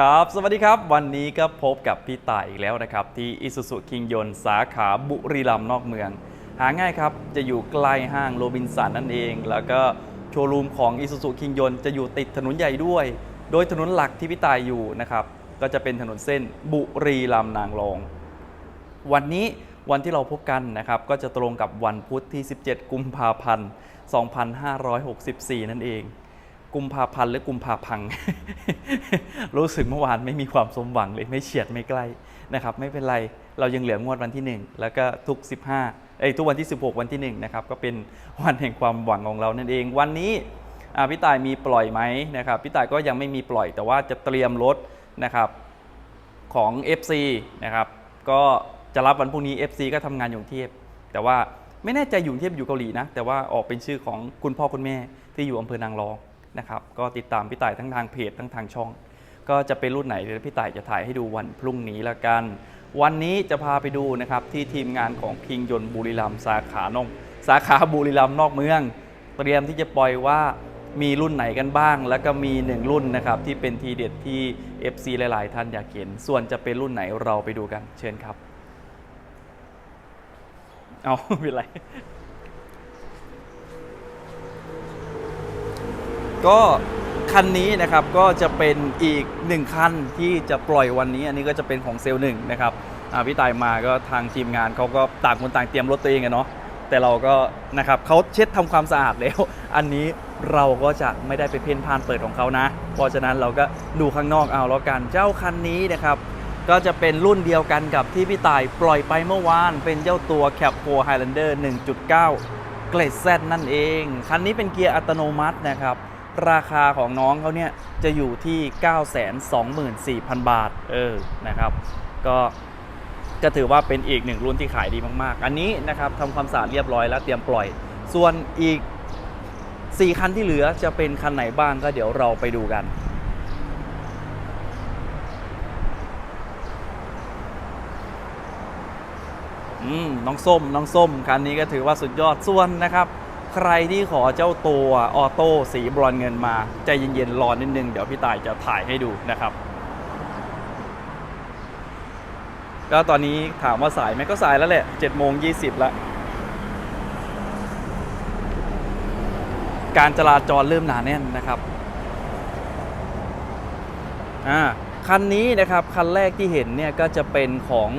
ครับ สวัสดีครับ วันนี้ก็พบกับพี่ต่ายอีกแล้วนะครับ ที่อิสุสุคิงยนสาขาบุรีรัมย์นอกเมือง หาง่ายครับ จะอยู่ใกล้ห้างโรบินสันนั่นเอง แล้วก็โชว์รูมของอิสุสุคิงยนจะอยู่ติดถนนใหญ่ด้วย โดยถนนหลักที่พี่ต่ายอยู่นะครับ ก็จะเป็นถนนเส้นบุรีรัมย์นางรอง วันนี้วันที่เราพบกันนะครับ ก็จะตรงกับวันพุธที่ 17 กุมภาพันธ์ 2564 นั่นเอง กุมภาพันธ์หรือกุมภาพัง รู้สึกเมื่อวานไม่มีความสมหวังเลยไม่เฉียดไม่ใกล้นะครับไม่เป็นไรเรายังเหลืองวดวันที่ 1 แล้วก็ทุก 15เอ้ยทุกวันที่ 16 วันที่1นะครับก็เป็นวันแห่งความหวังของเรานั่นเอง วันนี้พี่ต่ายมีปล่อยไหมนะครับพี่ต่ายก็ยังไม่มีปล่อยแต่ว่าจะเตรียมรถนะครับของ FC นะครับก็จะรับวันพรุ่งนี้ FC ก็ทำงานอยู่กรุงเทพแต่ว่าไม่แน่ใจอยู่กรุงเทพอยู่เกาหลีนะแต่ว่าออกเป็นชื่อของคุณพ่อคุณแม่ที่อยู่อำเภอนางรอง นะครับก็ติดตามพี่ต่ายทั้งทางเพจทั้งทางช่อง ก็จะเป็นรุ่นไหนเดี๋ยวพี่ต่ายจะถ่ายให้ดูวันพรุ่งนี้ละกัน วันนี้จะพาไปดูนะครับที่ทีมงานของคิงยนต์บุรีรัมย์สาขานองสาขาบุรีรัมย์นอกเมือง เตรียมที่จะปล่อยว่ามีรุ่นไหนกันบ้าง แล้วก็มีหนึ่งรุ่นนะครับที่เป็นทีเด็ดที่ FC หลาย ๆ ท่านอยากเห็น ส่วนจะเป็นรุ่นไหนเราไปดูกัน เชิญครับ เอาไม่เป็นไร ก็คันนี้นะครับก็จะเป็นอีกหนึ่งคันที่จะปล่อยวันนี้ อันนี้ก็จะเป็นของเซลล์หนึ่งนะครับอ่าพี่ตายมาก็ทางทีมงานเขาก็ต่างคนต่างเตรียมรถตัวเองอะเนาะแต่เราก็นะครับเขาเช็ดทำความสะอาดแล้ว อันนี้เราก็จะไม่ได้ไปเพ่นพ่านเปิดของเขานะ เพราะฉะนั้นเราก็ดูข้างนอกเอาแล้วกันเจ้าคันนี้นะครับ ก็จะเป็นรุ่นเดียวกันกับที่พี่ต่ายปล่อยไปเมื่อวาน เป็นเจ้าตัว Cap 4 Highlander 1.9 เกรด Z นั่นเอง คันนี้เป็นเกียร์อัตโนมัตินะครับ ราคาของน้องเขาเนี่ยจะอยู่ที่ 924,000 บาท เออ นะครับ ก็จะถือว่าเป็นอีกหนึ่งรุ่นที่ขายดีมากๆ อันนี้นะครับทำความสะอาดเรียบร้อยแล้วเตรียมปล่อย ส่วนอีก 4 คันที่เหลือจะเป็นคันไหนบ้างก็เดี๋ยวเราไปดูกันอืมน้องส้ม น้องส้ม คันนี้ก็ถือว่าสุดยอดส่วนนะครับ ใครที่ขอเจ้าตัวออโต้สีบรอนเงินมา ใจเย็นๆ รอนิดนึง เดี๋ยวพี่ต่ายจะถ่ายให้ดูนะครับ ก็ตอนนี้ถามว่าสายไหมก็สายแล้วแหละ7โมง20แล้วการจราจรเริ่มหนาแน่นนะครับอ่าคันนี้นะครับ คันแรกที่เห็นเนี่ยก็จะเป็นของ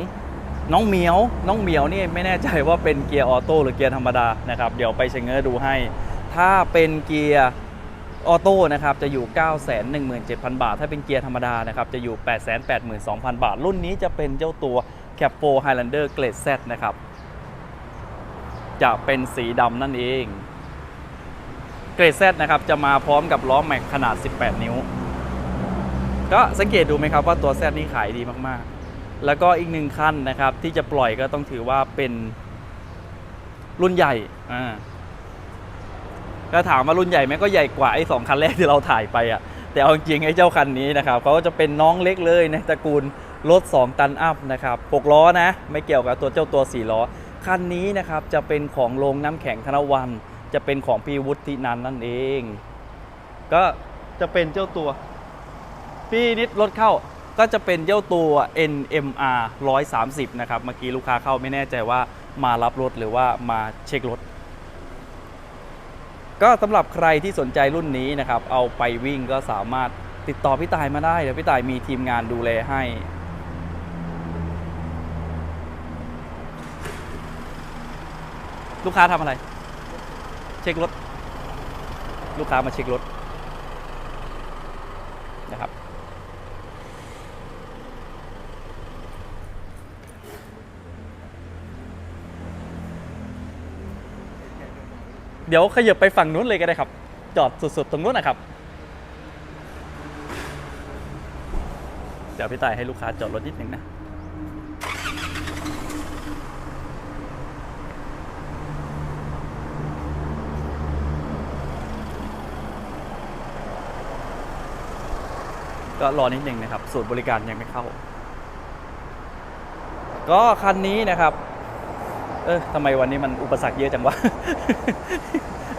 น้องเหมียว น้องเหมียวนี่ไม่แน่ใจว่าเป็นเกียร์ออโต้หรือเกียร์ธรรมดานะครับ เดี๋ยวไปเช็คเงอร์ดูให้ ถ้าเป็นเกียร์ออโต้นะครับจะอยู่ 917,000 บาท ถ้าเป็นเกียร์ธรรมดานะครับจะอยู่ 882,000 บาท รุ่นนี้จะเป็นเจ้าตัว Cap 4 Highlander Grade Z นะครับ จะเป็นสีดำนั่นเอง เกรด Z นะครับจะมาพร้อมกับล้อแม็กขนาด 18 นิ้ว ก็สังเกตดูไหมครับว่าตัว Z นี่ขายดีมากๆ แล้วก็อีกหนึ่งคันนะครับ ที่จะปล่อยก็ต้องถือว่าเป็นรุ่นใหญ่อ่าก็ถามว่ารุ่นใหญ่ไหมก็ใหญ่กว่าไอ้สองคันแรกที่เราถ่ายไปอะ่ะแต่เอาจริงๆไอ้เจ้าคันนี้นะครับเขาก็จะเป็นน้องเล็กเลยในตระกูลรถ 2 ตันอัพนะครับ6ล้อนะ ไม่เกี่ยวกับตัวเจ้าตัว 4 ล้อ คันนี้นะครับจะเป็นของโรงน้ำแข็งธนวัน จะเป็นของพี่วุฒินันนั่นเอง ก็จะเป็นเจ้าตัว พี่นิดรถเข้า ก็จะเป็นเจ้าตัว NMR 130 นะครับ เมื่อกี้ลูกค้าเข้าไม่แน่ใจว่ามารับรถหรือว่ามาเช็ครถ ก็สำหรับใครที่สนใจรุ่นนี้นะครับ เอาไปวิ่งก็สามารถติดต่อพี่ตายมาได้เดี๋ยวพี่ตายมีทีมงานดูแลให้ลูกค้าทำอะไร เช็ครถ ลูกค้ามาเช็ครถนะครับ เดี๋ยวขยับไปฝั่งนู้นเลยก็ได้ครับ จอดสุดๆตรงนู้นนะครับ เดี๋ยวพี่ตายให้ลูกค้าจอดรถนิดหนึ่งนะ ก็รอนิดหนึ่งนะครับ สูตรบริการยังไม่เข้า ก็คันนี้นะครับ เออทำไมวันนี้มันอุปสรรคเยอะจังวะ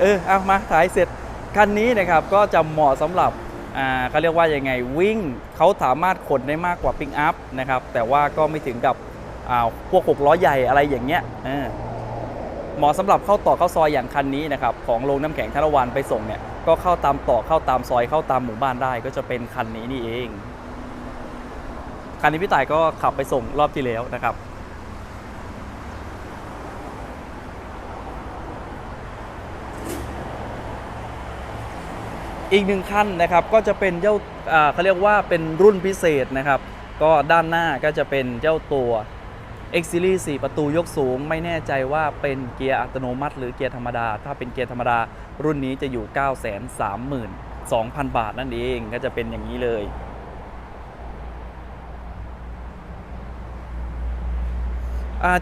เออเอามาถ่ายเสร็จ คันนี้นะครับก็จะเหมาะสำหรับอ่าเขาเรียกว่ายังไงวิ่งเขาสามารถขนได้มากกว่าปิกอัพนะครับ แต่ว่าก็ไม่ถึงกับอ่าพวกหกล้อใหญ่อะไรอย่างเงี้ยเออเหมาะสำหรับเข้าต่อเข้าซอยอย่างคันนี้นะครับของโรงน้ำแข็งธนวันไปส่งเนี่ยก็เข้าตามต่อเข้าตามซอยเข้าตามหมู่บ้านได้ก็จะเป็นคันนี้นี่เองคันนี้พี่ต่ายก็ขับไปส่งรอบที่แล้วนะครับ อีกหนึ่งคันนะครับก็จะเป็นเจ้าเขาเรียกว่าเป็นรุ่นพิเศษนะครับ ก็ด้านหน้าก็จะเป็นเจ้าตัว X Series 4 ประตูยกสูง ไม่แน่ใจว่าเป็นเกียร์อัตโนมัติ หรือเกียร์ธรรมดา ถ้าเป็นเกียร์ธรรมดา รุ่นนี้จะอยู่ 932,000 บาทนั่นเองก็จะเป็นอย่างนี้เลย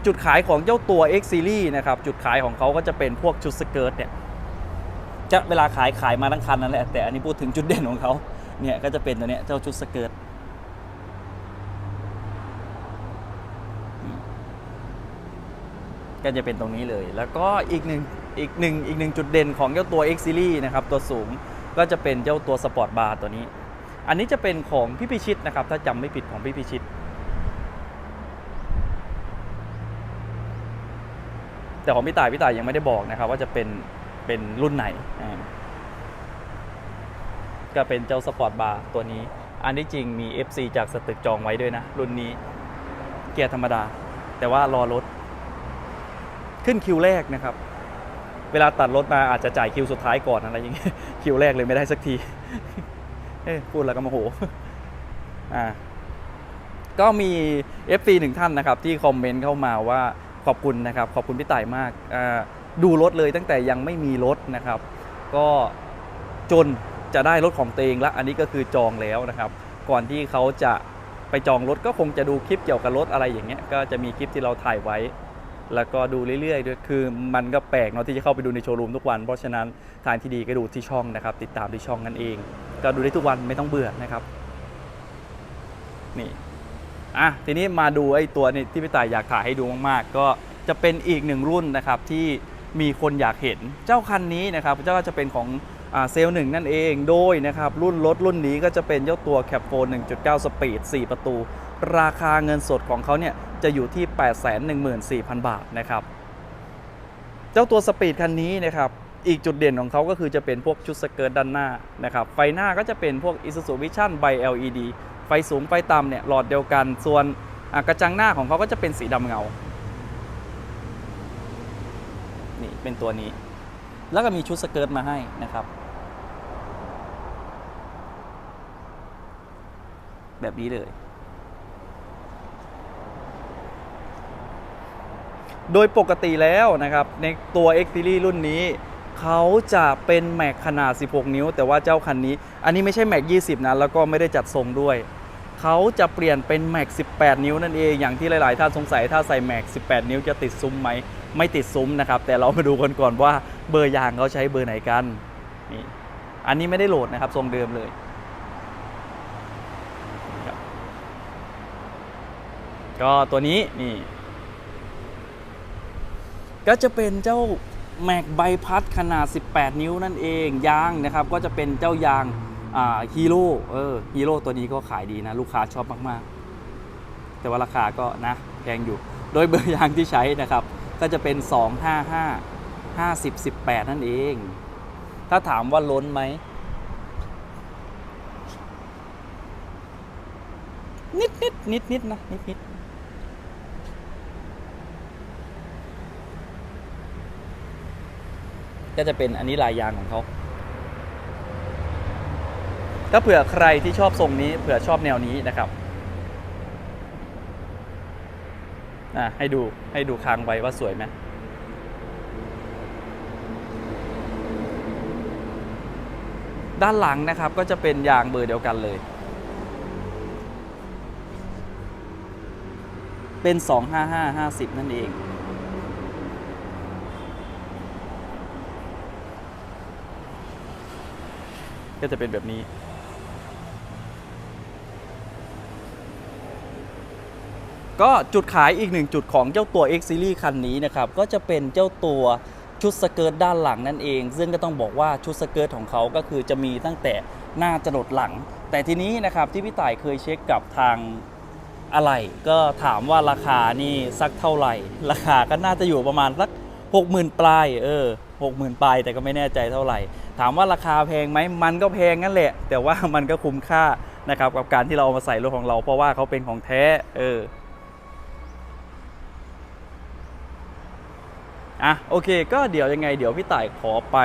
จุดขายของเจ้าตัว X Series นะครับ จุดขายของเขาก็จะเป็นพวกชุดสเกิร์ตเนี่ย จะเวลาขายขายมาทั้งคันนั่นแหละ แต่อันนี้พูดถึงจุดเด่นของเขาเนี่ยก็จะเป็นตัวเนี้ยเจ้าชุดสเกิร์ตก็จะเป็นตรงนี้เลย แล้วก็อีกหนึ่งอีกหนึ่งอีกหนึ่งจุดเด่นของเจ้าตัว X Series นะครับ ตัวสูงก็จะเป็นเจ้าตัวสปอร์ตบาร์ตัวนี้ อันนี้จะเป็นของพี่พิชิตนะครับ ถ้าจำไม่ผิดของพี่พิชิต แต่ของพี่ต่ายพี่ต่ายยังไม่ได้บอกนะครับ ว่าจะเป็น เป็นรุ่นไหน ก็เป็นเจ้าสปอร์ตบาร์ตัวนี้ อันที่จริงมี FC จากสตึกจองไว้ด้วยนะ รุ่นนี้เกียร์ธรรมดา แต่ว่ารอรถ ขึ้นคิวแรกนะครับ เวลาตัดรถมาอาจจะจ่ายคิวสุดท้ายก่อนอะไรอย่างเงี้ยคิวแรกเลยไม่ได้สักที เอ้พูดแล้วก็โมโห อ่าก็มี FC หนึ่งท่านนะครับที่คอมเมนต์เข้ามาว่าขอบคุณนะครับ ขอบคุณพี่ต่ายมากอ่า ดูรถเลยตั้งแต่ยังไม่มีรถนะครับ ก็จนจะได้รถของตัวเองละอันนี้ก็คือจองแล้วนะครับ ก่อนที่เขาจะไปจองรถก็คงจะดูคลิปเกี่ยวกับรถอะไรอย่างเงี้ยก็จะมีคลิปที่เราถ่ายไว้ แล้วก็ดูเรื่อยๆด้วยคือมันก็แปลกเนาะที่จะเข้าไปดูในโชว์รูมทุกวัน เพราะฉะนั้นทางที่ดีก็ดูที่ช่องนะครับ ติดตามที่ช่องนั่นเอง ก็ดูได้ทุกวันไม่ต้องเบื่อนะครับนี่อะทีนี้มาดูไอ้ตัวนี้ที่พี่ต่ายอยากถ่ายให้ดูมากๆ ก็จะเป็นอีกหนึ่งรุ่นนะครับที่ มีคนอยากเห็นเจ้าคันนี้นะครับเจ้าก็จะเป็นของเซลล์หนึ่งนั่นเองโดยนะครับรุ่นรถรุ่นนี้ก็จะเป็นเจ้าตัวแคปโฟ1.9 สปีด 4 ประตู ราคาเงินสดของเขาเนี่ยจะอยู่ที่ 814,000 บาทนะครับเจ้าตัวสปีดคันนี้นะครับอีกจุดเด่นของเขาก็คือจะเป็นพวกชุดสเกิร์ตด้านหน้านะครับไฟหน้าก็จะเป็นพวก Isuzu Vision by LED ไฟสูงไฟต่ำเนี่ยหลอดเดียวกัน ส่วนกระจังหน้าของเขาก็จะเป็นสีดำเงา นี่ เป็นตัวนี้ แล้วก็มีชุดสเกิร์ตมาให้นะครับ แบบนี้เลย โดยปกติแล้วนะครับ ในตัว X Series รุ่นนี้ เขาจะเป็นแม็กขนาด 16 นิ้ว แต่ว่าเจ้าคันนี้ อันนี้ไม่ใช่แม็ก 20 นะ แล้วก็ไม่ได้จัดทรงด้วย เขาจะเปลี่ยนเป็นแม็ก18 นิ้วนั่นเอง อย่างที่หลาย ๆ ท่านสงสัยถ้าใส่แม็ก18 นิ้วจะติดซุ้มไหม ไม่ติดซุ้มนะครับ แต่เรามาดูกันก่อนว่าเบอร์ยางเขาใช้เบอร์ไหนกันนี่อันนี้ไม่ได้โหลดนะครับทรงเดิมเลยก็ตัวนี้นี่ ก็จะเป็นเจ้าแม็กใบพัดขนาด 18 นิ้วนั่นเองยางนะครับ ก็จะเป็นเจ้ายาง ฮีโร่เออฮีโร่ตัวนี้ก็ขายดีนะ ลูกค้าชอบมากๆ แต่ว่าราคาก็นะแพงอยู่ โดยเบอร์ยางที่ใช้นะครับ ก็จะเป็น 255 50 18 นั่นเอง ถ้าถามว่าล้นไหม นิดนิดนิดนิดนะ นิดนิดก็จะเป็นอันนี้ลายยางของเขา ถ้าเผื่อใครที่ชอบทรงนี้เผื่อชอบแนวนี้นะครับอะให้ดูให้ดูค้างไว้ว่าสวยไหมด้านหลังนะครับก็จะเป็นยางเบอร์เดียวกันเลย เป็น 255 50นั่นเอง ก็จะเป็นแบบนี้ ก็จุดขายอีกหนึ่งจุดของเจ้าตัว X Series คันนี้นะครับก็จะเป็นเจ้าตัวชุดสเกิร์ตด้านหลังนั่นเอง ซึ่งก็ต้องบอกว่าชุดสเกิร์ตของเขาก็คือจะมีตั้งแต่หน้าจรดหลัง แต่ทีนี้นะครับที่พี่ต่ายเคยเช็คกับทางอะไรก็ถามว่าราคานี่สักเท่าไหร่ ราคาก็น่าจะอยู่ประมาณสักหกหมื่นปลายเออหกหมื่นปลายแต่ก็ไม่แน่ใจเท่าไหร่ ถามว่าราคาแพงไหมมันก็แพงนั่นแหละ แต่ว่ามันก็คุ้มค่านะครับกับการที่เราเอามาใส่รถของเราเพราะว่าเขาเป็นของแท้เออ อะโอเค ก็เดี๋ยวยังไงเดี๋ยวพี่ต่ายขอไป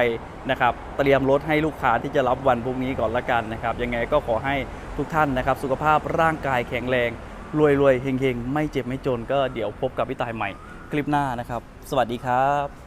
นะครับเตรียมรถให้ลูกค้าที่จะรับวันพรุ่งนี้ก่อนละกันนะครับ ยังไงก็ขอให้ทุกท่านนะครับ สุขภาพร่างกายแข็งแรงรวยรวยเฮงเฮงไม่เจ็บไม่จนก็เดี๋ยวพบกับพี่ต่ายใหม่คลิปหน้านะครับ สวัสดีครับ